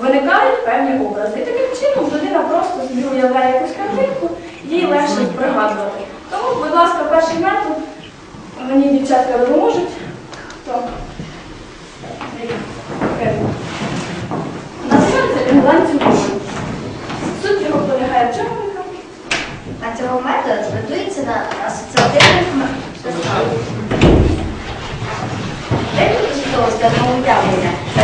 виникають певні образи. І таким чином людина просто собі уявляє якусь картинку, їй легше пригадувати. Тому, будь ласка, перший метод мені дівчатка допоможуть. Хто? Його полягає в? А цього методу базується на асоціативних методах. Деякі послідовності одного уявлення веде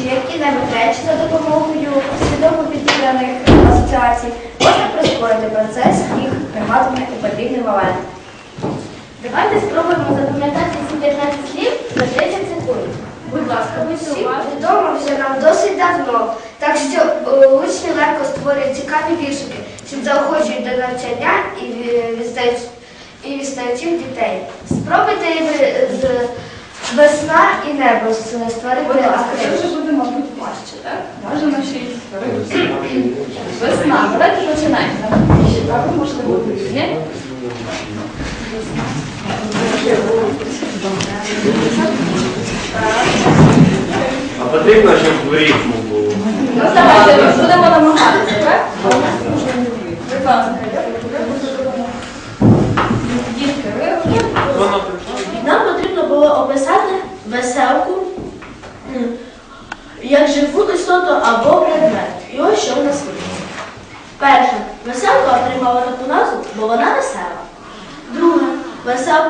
Запам'ятовуючи які-небудь речі за допомогою свідомо підібраних асоціацій, можна прискорити процес їх пригадування у потрібний момент. Давайте спробуємо запам'ятати ці 15 слів за 30 секунд. Будь ласка, будьте уважні. відомо вже нам досить давно, так що е, учні легко створюють цікаві віршики, чим заохочують до навчання і ві- відстають- дітей. Спробуйте е, з весна і небо створити так? Ще й Весна. Давайте починаємо. А ви можливо ні? А потрібно, щоб в рифму було. Ну давайте будемо намагатися, так? Будь ласка, Дітки, ви Нам потрібно було описати веселку як живу істоту або предмет. І ось що в нас вийшло. Перше, веселка отримала таку назву, бо вона весела. Друге, веселка